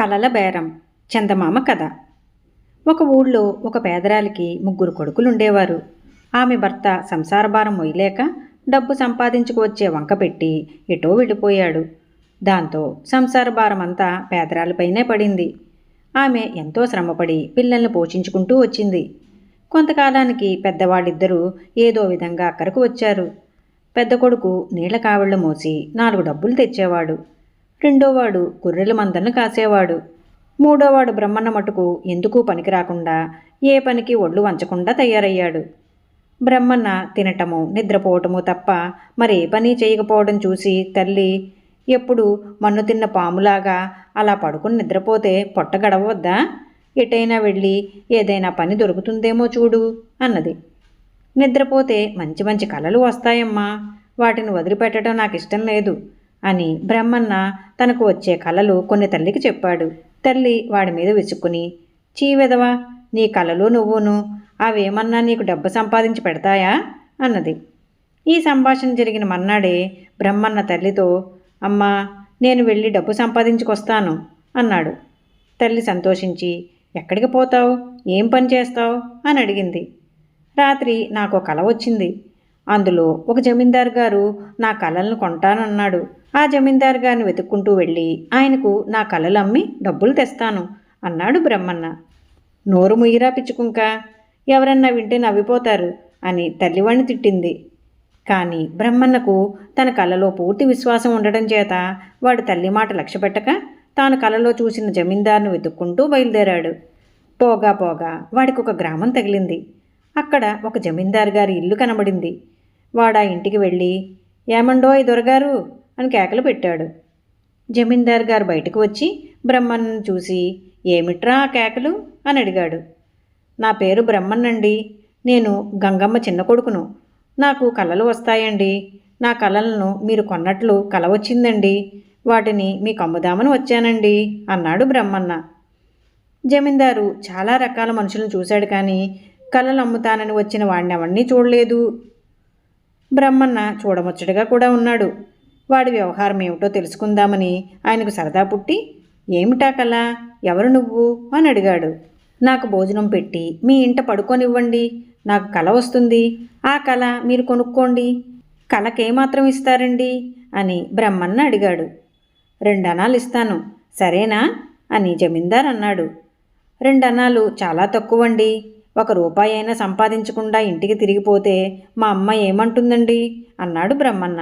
కలల బేరం చందమామ కథ. ఒక ఊళ్ళో ఒక పేదరాలికి ముగ్గురు కొడుకులుండేవారు. ఆమె భర్త సంసార భారం మొయ్యలేక డబ్బు సంపాదించుకువచ్చే వంక పెట్టి ఎటో వెళ్ళిపోయాడు. దాంతో సంసార భారం అంతా పేదరాలిపైనే పడింది. ఆమె ఎంతో శ్రమపడి పిల్లల్ని పోషించుకుంటూ వచ్చింది. కొంతకాలానికి పెద్దవాళ్ళిద్దరూ ఏదో విధంగా అక్కడికి వచ్చారు. పెద్ద కొడుకు నీళ్ళ కావిళ్ళు మోసి నాలుగు డబ్బులు తెచ్చేవాడు. రెండోవాడు గొర్రెల మందలను కాసేవాడు. మూడోవాడు బ్రహ్మన్న మటుకు ఎందుకు పనికి రాకుండా ఏ పనికి ఒళ్ళు వంచకుండా తయారయ్యాడు. బ్రహ్మన్న తినటము నిద్రపోవటము తప్ప మరే పని చేయకపోవడం చూసి తల్లి ఎప్పుడు మన్ను తిన్న పాములాగా అలా పడుకుని నిద్రపోతే పొట్ట గడవద్దా ఎటైనా వెళ్ళి ఏదైనా పని దొరుకుతుందేమో చూడు అన్నది. నిద్రపోతే మంచి మంచి కలలు వస్తాయమ్మా. వాటిని వదిలిపెట్టడం నాకు ఇష్టం లేదు. అని బ్రహ్మన్న తనకు వచ్చే కలలు కొన్ని తల్లికి చెప్పాడు. తల్లి వాడి మీద విసుక్కుని చీవెదవా నీ కలలు నువ్వును అవేమన్నా నీకు డబ్బు సంపాదించి పెడతాయా? అన్నది. ఈ సంభాషణ జరిగిన మన్నాడే బ్రహ్మన్న తల్లితో అమ్మా నేను వెళ్ళి డబ్బు సంపాదించుకొస్తాను అన్నాడు. తల్లి సంతోషించి ఎక్కడికి పోతావు? ఏం పని చేస్తావు? అని అడిగింది. రాత్రి నాకు కల వచ్చింది. అందులో ఒక జమీందార్ గారు నా కళలను కొంటానన్నాడు. ఆ జమీందార్ గారిని వెతుక్కుంటూ వెళ్ళి ఆయనకు నా కళలు అమ్మి డబ్బులు తెస్తాను అన్నాడు బ్రహ్మన్న. నోరు ముయ్యిరా పిచ్చుకుంక. ఎవరన్నా వింటే నవ్విపోతారు అని తల్లివాణ్ణి తిట్టింది. కానీ బ్రహ్మన్నకు తన కలలో పూర్తి విశ్వాసం ఉండడం చేత వాడు తల్లి మాట లక్ష్యపెట్టక తాను కలలో చూసిన జమీందారును వెతుక్కుంటూ బయలుదేరాడు. పోగా పోగా వాడికి ఒక గ్రామం తగిలింది. అక్కడ ఒక జమీందారు గారి ఇల్లు కనబడింది. వాడా ఇంటికి వెళ్ళి ఏమండోయ్ దొరగారు అని కేకలు పెట్టాడు. జమీందార్ గారు బయటకు వచ్చి బ్రహ్మన్నను చూసి ఏమిట్రా ఆ కేకలు? అని అడిగాడు. నా పేరు బ్రహ్మన్నండి నేను గంగమ్మ చిన్న కొడుకును. నాకు కళలు వస్తాయండి. నా కళలను మీరు కొన్నట్లు కల వచ్చిందండి. వాటిని మీకు అమ్ముదామని వచ్చానండి అన్నాడు బ్రహ్మన్న. జమీందారు చాలా రకాల మనుషులను చూశాడు కానీ కళలు అమ్ముతానని వచ్చిన వాడిని ఎవరిని చూడలేదు. బ్రహ్మన్న చూడముచ్చటగా కూడా ఉన్నాడు. వాడి వ్యవహారం ఏమిటో తెలుసుకుందామని ఆయనకు సరదా పుట్టి ఏమిటా కల ఎవరు నువ్వు? అని అడిగాడు. నాకు భోజనం పెట్టి మీ ఇంట పడుకోనివ్వండి. నాకు కళ వస్తుంది. ఆ కళ మీరు కొనుక్కోండి. కళకేమాత్రం ఇస్తారండి? అని బ్రహ్మన్న అడిగాడు. రెండు అనాలు ఇస్తాను. సరేనా? అని జమీందార్ అన్నాడు. రెండనాలు చాలా తక్కువండి. ఒక రూపాయి అయినా సంపాదించకుండా ఇంటికి తిరిగిపోతే మా అమ్మ ఏమంటుందండి? అన్నాడు బ్రహ్మన్న.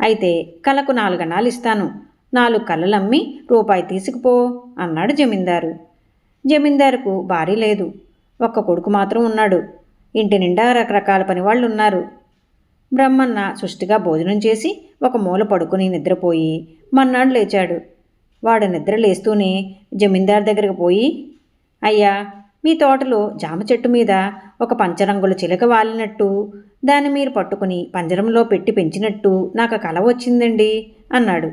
అయితే కలకు నాలుగణాలు ఇస్తాను. నాలుగు కళ్ళలమ్మి రూపాయి తీసుకుపో అన్నాడు జమీందారు. జమీందారుకు భారీ లేదు. ఒక్క కొడుకు మాత్రం ఉన్నాడు. ఇంటి నిండా రకరకాల పనివాళ్ళు ఉన్నారు బ్రహ్మన్న సుష్టిగా భోజనం చేసి ఒక మూల పడుకుని నిద్రపోయి మన్నాడు లేచాడు. వాడు నిద్ర లేస్తూనే జమీందారు దగ్గరికి పోయి అయ్యా మీ తోటలో జామ చెట్టు మీద ఒక పంచరంగుల చిలక వాలినట్టు దాన్ని మీరు పట్టుకుని పంజరంలో పెట్టి పెంచినట్టు నాకు కల వచ్చిందండి అన్నాడు.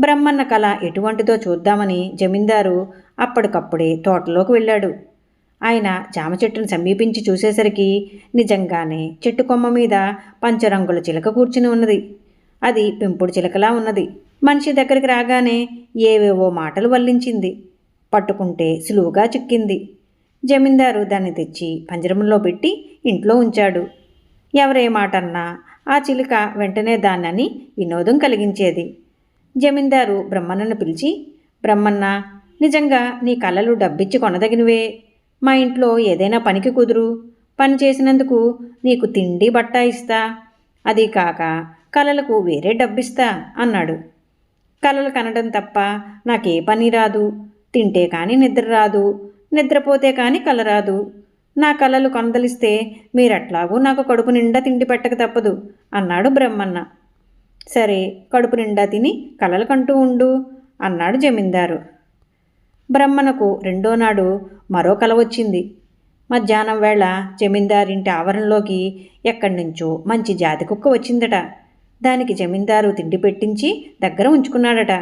బ్రహ్మన్న కళ ఎటువంటిదో చూద్దామని జమీందారు అప్పటికప్పుడే తోటలోకి వెళ్ళాడు. ఆయన జామ చెట్టును సమీపించి చూసేసరికి నిజంగానే చెట్టు కొమ్మ మీద పంచరంగుల చిలక కూర్చుని ఉన్నది. అది పెంపుడు చిలకలా ఉన్నది. మనిషి దగ్గరికి రాగానే ఏవేవో మాటలు వల్లించింది. పట్టుకుంటే సులువుగా చిక్కింది. జమీందారు దాన్ని తెచ్చి పంజరంలో పెట్టి ఇంట్లో ఉంచాడు. ఎవరే మాటన్నా ఆ చిలుక వెంటనే దాన్నని వినోదం కలిగించేది. జమీందారు బ్రహ్మన్నను పిలిచి బ్రహ్మన్న నిజంగా నీ కళలు డబ్బిచ్చి కొనదగినవే? మా ఇంట్లో ఏదైనా పనికి కుదురు? పని చేసినందుకు నీకు తిండి బట్ట ఇస్తా? అది కాక కళలకు వేరే డబ్బిస్తా? అన్నాడు. కళలు కనడం తప్ప నాకే పని రాదు. తింటే కానీ నిద్ర రాదు. నిద్రపోతే కానీ కలరాదు. నా కళలు కొందలిస్తే మీరట్లాగూ నాకు కడుపు నిండా తిండి పెట్టక తప్పదు అన్నాడు బ్రహ్మన్న. సరే కడుపు నిండా తిని కలలు కంటూ ఉండు అన్నాడు జమీందారు. బ్రహ్మణకు రెండో నాడు మరో కల వచ్చింది. మధ్యాహ్నం వేళ జమీందారింటి ఆవరణలోకి ఎక్కడి నుంచో మంచి జాతి కుక్క వచ్చిందట. దానికి జమీందారు తిండి పెట్టించి దగ్గర ఉంచుకున్నాడట.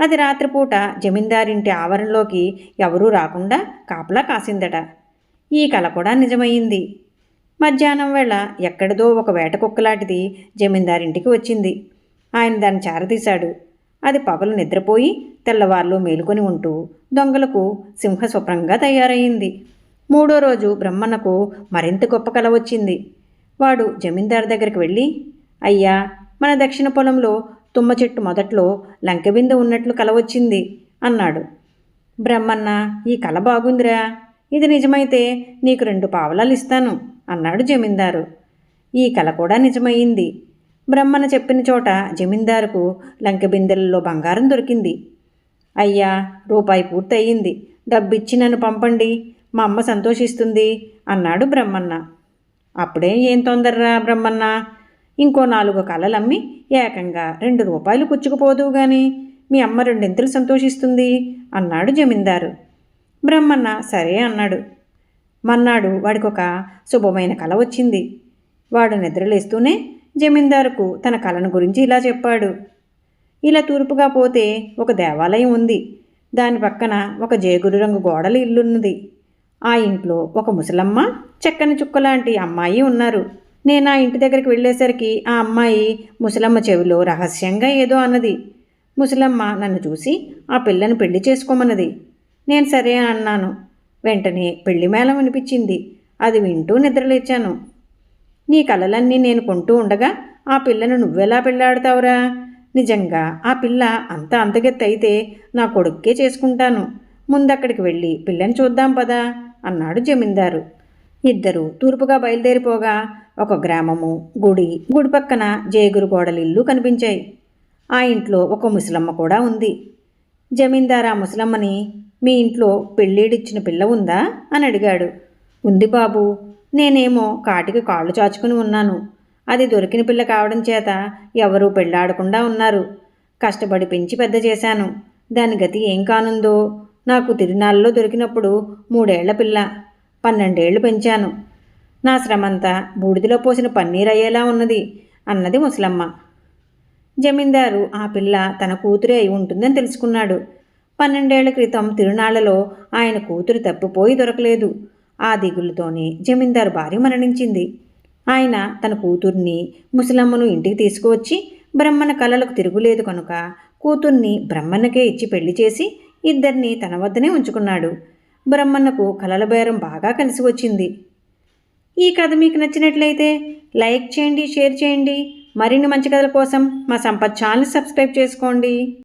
అది రాత్రిపూట జమీందారింటి ఆవరణలోకి ఎవరూ రాకుండా కాపలా కాసిందట. ఈ కల కూడా నిజమయ్యింది. మధ్యాహ్నం వేళ ఎక్కడిదో ఒక వేట కుక్కలాంటిది జమీందారింటికి వచ్చింది. ఆయన దాన్ని చారతీశాడు అది పగలు నిద్రపోయి తెల్లవార్లు మేలుకొని ఉంటూ దొంగలకు సింహస్వప్నంగా తయారయ్యింది. మూడో రోజు బ్రహ్మణకు మరింత గొప్ప కల వచ్చింది. వాడు జమీందారు దగ్గరికి వెళ్ళి అయ్యా మన దక్షిణ పొలంలో తుమ్మ చెట్టు మొదట్లో లంకెబిందె ఉన్నట్లు కల వచ్చింది అన్నాడు. బ్రహ్మన్న ఈ కల బాగుందిరా. ఇది నిజమైతే నీకు రెండు పావలాలు ఇస్తాను అన్నాడు జమీందారు. ఈ కల కూడా నిజమయ్యింది. బ్రహ్మన్న చెప్పిన చోట జమీందారుకు లంకబిందెలలో బంగారం దొరికింది. అయ్యా రూపాయి పూర్తయింది డబ్బిచ్చి నన్ను పంపండి. మా అమ్మ సంతోషిస్తుంది అన్నాడు బ్రహ్మన్న. అప్పుడే ఏం తొందరరా బ్రహ్మన్న? ఇంకో నాలుగు కలలమ్మి ఏకంగా రెండు రూపాయలు పుచ్చుకుపోదు గాని. మీ అమ్మ రెండింతలు సంతోషిస్తుంది అన్నాడు జమీందారు. బ్రహ్మన్న సరే అన్నాడు. మన్నాడు వాడికొక శుభమైన కల వచ్చింది. వాడు నిద్రలేస్తూనే జమీందారుకు తన కలను గురించి ఇలా చెప్పాడు. ఇలా తూర్పుగా పోతే ఒక దేవాలయం ఉంది. దాని పక్కన ఒక జేగురు రంగు గోడల ఇల్లున్నది. ఆ ఇంట్లో ఒక ముసలమ్మ చెక్కని చుక్కలాంటి అమ్మాయి ఉన్నారు. నేను ఆ ఇంటి దగ్గరికి వెళ్ళేసరికి ఆ అమ్మాయి ముసలమ్మ చెవిలో రహస్యంగా ఏదో అన్నది. ముసలమ్మ నన్ను చూసి ఆ పిల్లను పెళ్ళి చేసుకోమన్నది. నేను సరే అన్నాను. వెంటనే పెళ్ళి మేళం వినిపించింది. అది వింటూ నిద్రలేచాను. నీ కలలన్నీ నేను కొంటూ ఉండగా ఆ పిల్లను నువ్వెలా పెళ్ళాడుతావురా నిజంగా ఆ పిల్ల అంత అంతగెత్తైతే నా కొడుక్కే చేసుకుంటాను. ముందక్కడికి వెళ్ళి పిల్లని చూద్దాం పదా అన్నాడు జమీందారు. ఇద్దరు తూర్పుగా బయలుదేరిపోగా ఒక గ్రామము గుడి గుడి పక్కన జేగురు గోడలిల్లు కనిపించాయి. ఆ ఇంట్లో ఒక ముసలమ్మ కూడా ఉంది. జమీందార్ ఆ ముసలమ్మని మీ ఇంట్లో పెళ్ళిడిచ్చిన పిల్ల ఉందా? అని అడిగాడు. ఉంది బాబు నేనేమో కాటికి కాళ్ళు చాచుకుని ఉన్నాను. అది దొరికిన పిల్ల కావడం చేత ఎవరూ పెళ్ళాడకుండా ఉన్నారు. కష్టపడి పెంచి పెద్ద చేశాను. దాని గతి ఏం కానుందో? నాకు తిరునాళ్ళలో దొరికినప్పుడు మూడేళ్ళ పిల్ల. పన్నెండేళ్ళు పెంచాను. నా శ్రమంతా బూడిదలో పోసిన పన్నీర్ అయ్యేలా ఉన్నది అన్నది ముసలమ్మ. జమీందారు ఆ పిల్ల తన కూతురే అయి ఉంటుందని తెలుసుకున్నాడు. పన్నెండేళ్ళ క్రితం తిరునాళ్ళలో ఆయన కూతురు తప్పిపోయి దొరకలేదు. ఆ దిగులుతోనే జమీందారు భార్య మరణించింది. ఆయన తన కూతుర్ని ముసలమ్మను ఇంటికి తీసుకువచ్చి బ్రహ్మణ కలలకు తిరుగులేదు కనుక కూతుర్ని బ్రహ్మణకే ఇచ్చి పెళ్ళి చేసి ఇద్దరిని తన వద్దనే ఉంచుకున్నాడు. బ్రహ్మన్నకు కలల బేరం బాగా కలిసి వచ్చింది. ఈ కథ మీకు నచ్చినట్లయితే లైక్ చేయండి షేర్ చేయండి. మరిన్ని మంచి కథల కోసం మా సంపత్ ఛానల్ సబ్స్క్రైబ్ చేసుకోండి.